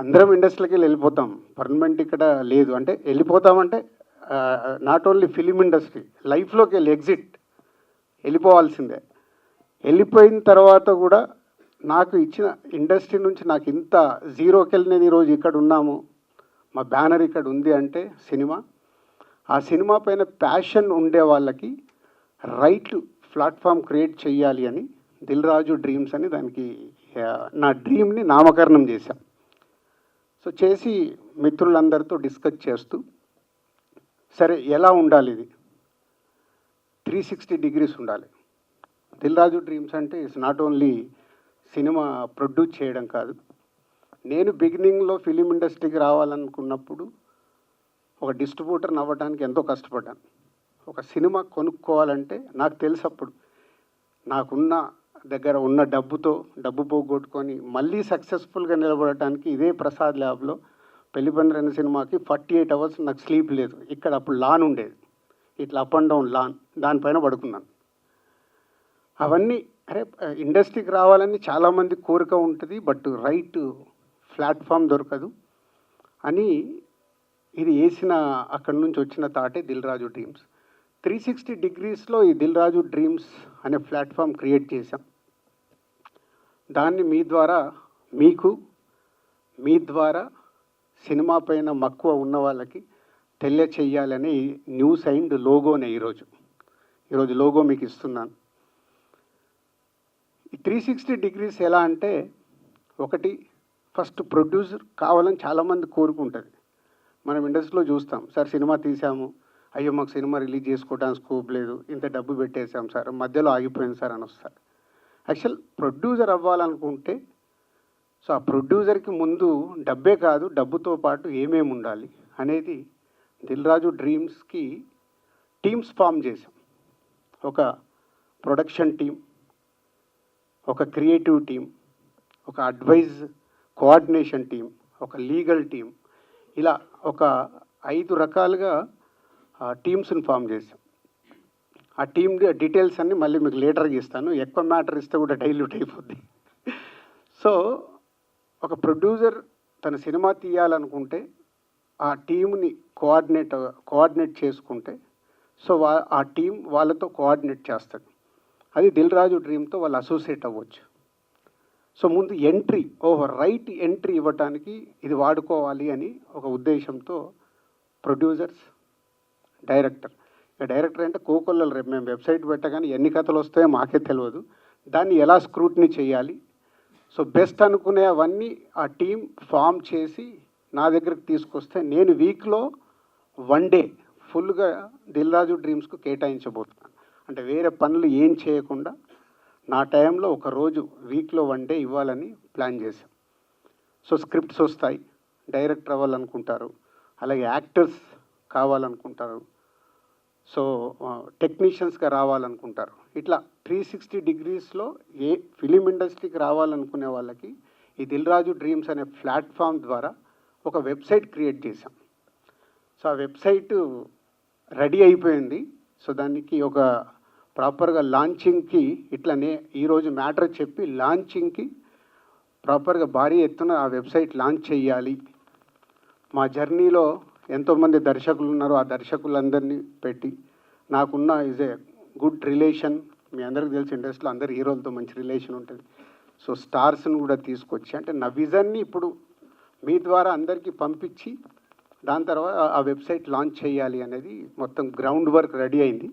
అందరం ఇండస్ట్రీకి వెళ్ళిపోతాం. పర్మనెంట్ ఇక్కడ లేదు. అంటే వెళ్ళిపోతామంటే నాట్ ఓన్లీ ఫిలిం ఇండస్ట్రీ లైఫ్లోకి వెళ్ళి ఎగ్జిట్ వెళ్ళిపోవాల్సిందే. వెళ్ళిపోయిన తర్వాత కూడా నాకు ఇచ్చిన ఇండస్ట్రీ నుంచి నాకు ఇంత జీరోకి వెళ్ళి నేను ఈరోజు ఇక్కడ ఉన్నాము. మా బ్యానర్ ఇక్కడ ఉంది అంటే సినిమా. ఆ సినిమా పైన ప్యాషన్ ఉండే వాళ్ళకి రైట్ ప్లాట్ఫామ్ క్రియేట్ చేయాలి అని దిల్ రాజు డ్రీమ్స్ అని దానికి నా డ్రీమ్ని నామకరణం చేశాం. సో చేసి మిత్రులందరితో డిస్కస్ చేస్తూ సరే ఎలా ఉండాలి ఇది? త్రీ సిక్స్టీ డిగ్రీస్ ఉండాలి. దిల్ రాజు డ్రీమ్స్ అంటే it's not only cinema produce చేయడం కాదు. నేను బిగినింగ్లో ఫిలిం ఇండస్ట్రీకి రావాలనుకున్నప్పుడు ఒక డిస్ట్రిబ్యూటర్ని అవ్వడానికి ఎంతో కష్టపడ్డాను. ఒక సినిమా కొనుక్కోవాలంటే నాకు తెలిసప్పుడు నాకున్న దగ్గర ఉన్న డబ్బుతో డబ్బు పోగొట్టుకొని మళ్ళీ సక్సెస్ఫుల్గా నిలబడటానికి ఇదే ప్రసాద్ ల్యాబ్లో పెళ్ళిపందిరైన సినిమాకి ఫార్టీ ఎయిట్ అవర్స్ నాకు స్లీప్ లేదు. ఇక్కడ అప్పుడు లాన్ ఉండేది. ఇట్లా అప్ అండ్ డౌన్ లాన్ దానిపైన పడుకున్నాను. అవన్నీ అరే ఇండస్ట్రీకి రావాలని చాలామంది కోరిక ఉంటుంది బట్ రైట్ ప్లాట్ఫామ్ దొరకదు అని ఇది వేసిన అక్కడి నుంచి వచ్చిన తాటే Dil Raju dreams three sixty డిగ్రీస్లో ఈ దిల్ రాజు డ్రీమ్స్ అనే ప్లాట్ఫామ్ క్రియేట్ చేశాం. దాన్ని మీ ద్వారా మీకు మీ ద్వారా సినిమా పైన మక్కువ ఉన్న వాళ్ళకి తెలియచేయాలని న్యూస్ అండ్ లోగోనే ఈరోజు. ఈరోజు లోగో మీకు ఇస్తున్నాను. ఈ త్రీ సిక్స్టీ డిగ్రీస్ ఎలా అంటే ఒకటి ఫస్ట్ ప్రొడ్యూసర్ కావాలని చాలామంది కోరుకుంటుంది మనం ఇండస్ట్రీలో చూస్తాం సార్ సినిమా తీసాము అయ్యో మాకు సినిమా రిలీజ్ చేసుకోవడానికి స్కోప్ లేదు ఇంత డబ్బు పెట్టేసాం సార్ మధ్యలో ఆగిపోయింది సార్ అని వస్తారు. యాక్చువల్ ప్రొడ్యూసర్ అవ్వాలనుకుంటే సో ఆ ప్రొడ్యూసర్కి ముందు డబ్బే కాదు డబ్బుతో పాటు ఏమేమి ఉండాలి అనేది దిల్ రాజు డ్రీమ్స్కి టీమ్స్ ఫామ్ చేసాం ఒక ప్రొడక్షన్ టీం ఒక క్రియేటివ్ టీం ఒక అడ్వైజ్ కోఆర్డినేషన్ టీం ఒక లీగల్ టీం ఇలా ఒక ఐదు రకాలుగా టీమ్స్ని ఫామ్ చేసాం ఆ టీమ్ డీటెయిల్స్ అన్ని మళ్ళీ మీకు లేటర్గా ఇస్తాను. ఎక్కువ మ్యాటర్ ఇస్తే కూడా డైల్యూట్ అయిపోద్ది. సో ఒక ప్రొడ్యూసర్ తన సినిమా తీయాలనుకుంటే ఆ టీంని కోఆర్డినేట్ కోఆర్డినేట్ చేసుకుంటే సో వా ఆ టీం వాళ్ళతో కోఆర్డినేట్ చేస్తాడు. అది దిల్ రాజు డ్రీమ్తో వాళ్ళు అసోసియేట్ అవ్వచ్చు. సో ముందు ఎంట్రీ ఓహో రైట్ ఎంట్రీ ఇవ్వటానికి ఇది వాడుకోవాలి అని ఒక ఉద్దేశంతో ప్రొడ్యూసర్స్ డైరెక్టర్ డైరెక్టర్ అంటే కోకొల్లలు రేపు మేము వెబ్సైట్ పెట్టగానే ఎన్ని కథలు వస్తాయో మాకే తెలియదు దాన్ని ఎలా స్క్రూట్నీ చేయాలి? సో బెస్ట్ అనుకునే అవన్నీ ఆ టీం ఫామ్ చేసి నా దగ్గరికి తీసుకొస్తే నేను వీక్లో వన్ డే ఫుల్గా దిల్రాజు డ్రీమ్స్కు కేటాయించబోతున్నాను. అంటే వేరే పనులు ఏం చేయకుండా నా టైంలో ఒక రోజు వీక్లో వన్ డే ఇవ్వాలని ప్లాన్ చేశాం. సో స్క్రిప్ట్స్ వస్తాయి. డైరెక్టర్ అవ్వాలనుకుంటారు. అలాగే యాక్టర్స్ కావాలనుకుంటారు. సో టెక్నీషియన్స్గా రావాలనుకుంటారు. ఇట్లా త్రీ సిక్స్టీ డిగ్రీస్లో ఏ ఫిలిం ఇండస్ట్రీకి రావాలనుకునే వాళ్ళకి ఈ దిల్ రాజు డ్రీమ్స్ అనే ప్లాట్ఫామ్ ద్వారా ఒక వెబ్సైట్ క్రియేట్ చేశాం. సో ఆ వెబ్సైట్ రెడీ అయిపోయింది. సో దానికి ఒక ప్రాపర్గా లాంచింగ్కి ఇట్లనే ఈరోజు మ్యాటర్ చెప్పి లాంచింగ్కి ప్రాపర్గా భారీ ఎత్తున ఆ వెబ్సైట్ లాంచ్ చేయాలి మా జర్నీలో ఎంతోమంది దర్శకులు ఉన్నారు ఆ దర్శకులందరినీ పెట్టి నాకున్న ఈజ్ ఏ గుడ్ రిలేషన్ మీ అందరికీ తెలిసి ఇండస్ట్రీలో అందరు హీరోలతో మంచి రిలేషన్ ఉంటుంది. సో స్టార్స్ని కూడా తీసుకొచ్చి అంటే నా విజన్ని ఇప్పుడు మీ ద్వారా అందరికీ పంపించి దాని తర్వాత ఆ వెబ్సైట్ లాంచ్ చేయాలి అనేది మొత్తం గ్రౌండ్ వర్క్ రెడీ అయింది.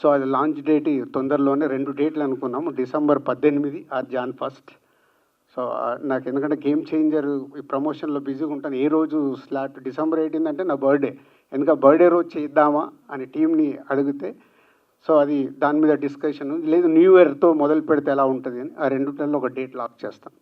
సో అది లాంచ్ డేట్ తొందరలోనే రెండు డేట్లు అనుకున్నాము. డిసెంబర్ పద్దెనిమిది ఆర్ జాన్ ఫస్ట్ సో నాకు ఎందుకంటే గేమ్ చేంజర్ ఈ ప్రమోషన్లో బిజీగా ఉంటాను. ఏ రోజు స్లాట్ డిసెంబర్ ఎయిటీన్ అంటే నా బర్త్డే. ఎందుకంటే బర్త్డే రోజు చేద్దామా అని టీంని అడిగితే సో అది దాని మీద డిస్కషన్ లేదు న్యూ ఇయర్తో మొదలు పెడితే ఎలా ఉంటుంది అని ఆ రెండుటల్లో ఒక డేట్ లాక్ చేస్తాను.